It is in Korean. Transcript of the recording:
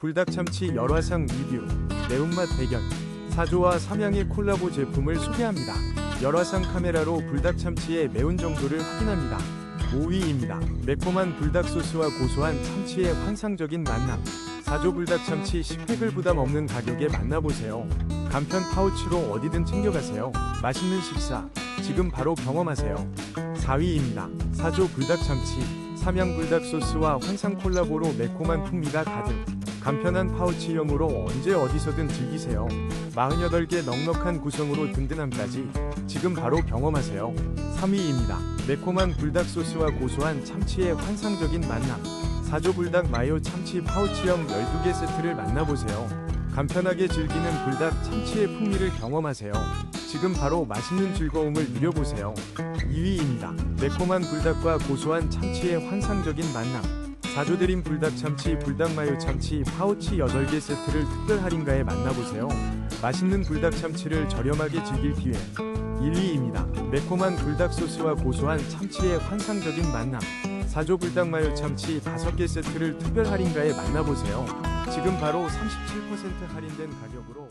불닭참치 열화상 리뷰 매운맛 대결 사조와 삼양의 콜라보 제품을 소개합니다. 열화상 카메라로 불닭참치의 매운 정도를 확인합니다. 5위입니다. 매콤한 불닭 소스와 고소한 참치의 환상적인 만남. 사조 불닭참치 10팩을 부담 없는 가격에 만나보세요. 간편 파우치로 어디든 챙겨가세요. 맛있는 식사 지금 바로 경험하세요. 4위입니다. 사조 불닭참치 삼양 불닭 소스와 환상 콜라보로 매콤한 풍미가 가득. 간편한 파우치형으로 언제 어디서든 즐기세요. 48개 넉넉한 구성으로 든든함까지 지금 바로 경험하세요. 3위입니다. 매콤한 불닭 소스와 고소한 참치의 환상적인 만남. 사조 불닭 마요 참치 파우치형 12개 세트를 만나보세요. 간편하게 즐기는 불닭 참치의 풍미를 경험하세요. 지금 바로 맛있는 즐거움을 누려보세요. 2위입니다. 매콤한 불닭과 고소한 참치의 환상적인 만남. 사조드림 불닭 참치 불닭 마요 참치 파우치 8개 세트를 특별 할인가에 만나보세요. 맛있는 불닭 참치를 저렴하게 즐길 기회. 1위입니다. 매콤한 불닭 소스와 고소한 참치의 환상적인 만남. 사조 불닭 마요 참치 5개 세트를 특별 할인가에 만나보세요. 지금 바로 37% 할인된 가격으로